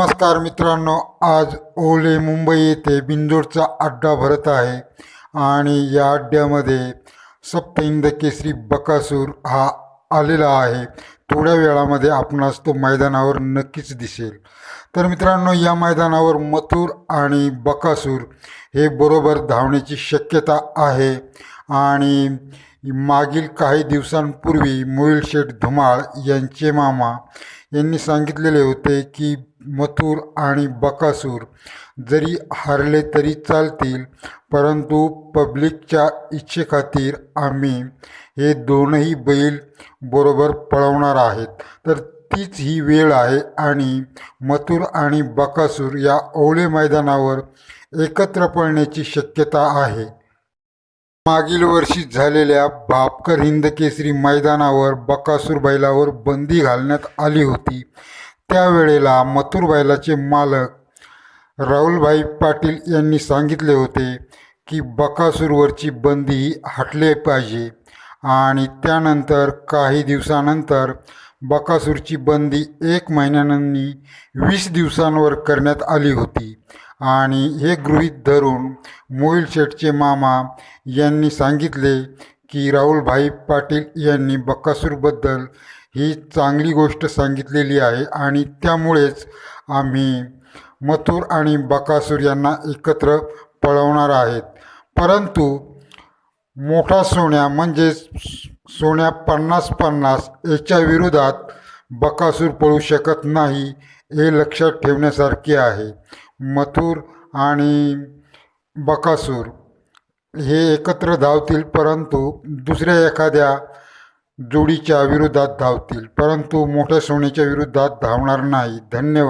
नमस्कार मित्रांनो आज ओले मुंबई येथे बिंदोडचा अड्डा भरत आहे आणि या अड्ड्यामध्ये सप्तहिंद केसरी बकासूर हा आलेला आहे. थोड्या वेळामध्ये आपणास तो मैदानावर नक्कीच दिसेल. तर मित्रांनो या मैदानावर मथुर आणि बकासूर हे बरोबर धावण्याची शक्यता आहे. आणि मागील काही दिवसांपूर्वी मोहिल शेठ धुमाळ यांचे मामा यांनी सांगितलेले होते की मथुर आणि बकासूर जरी हारले तरी चालतील परंतु पब्लिकच्या इच्छेखातीर आम्ही हे दोनही बैल बरोबर पळवणार आहेत. तर तीच ही वेळ आहे आणि मथुर आणि बकासूर या ओले मैदानावर एकत्र पळण्याची शक्यता आहे. मागील वर्षी झालेल्या भापकर हिंद केसरी मैदानावर बकासूर बैलावर बंदी घालण्यात आली होती. त्यावेळेला मथुर बैलाचे मालक राहुलभाई पाटील यांनी सांगितले होते की बकासूरवरची बंदी हटले पाहिजे आणि त्यानंतर काही दिवसानंतर बकासूरची बंदी एक महिन्यानी वीस दिवसांवर करण्यात आली होती. आणि हे गृहीत धरून मोहिल शेठचे मामा यांनी सांगितले की राहुलभाई पाटील यांनी बकासूरबद्दल ही चांगली गोष्ट सांगितलेली आहे आणि त्यामुळेच आम्ही मथुर आणि बकासूर यांना एकत्र पळवणार आहेत. परंतु मोठा सोन्या म्हणजेच सोन्या पन्नास पन्नास याच्या विरोधात बकासूर पळू शकत नाही हे लक्षात ठेवण्यासारखे आहे. मथुर आणि बकासूर हे एकत्र धावतील परंतु दुसऱ्या एखाद्या जोडीच्या विरोधात धावतील परंतु मोठ्या सोन्याच्या विरोधात धावणार नाही. धन्यवाद.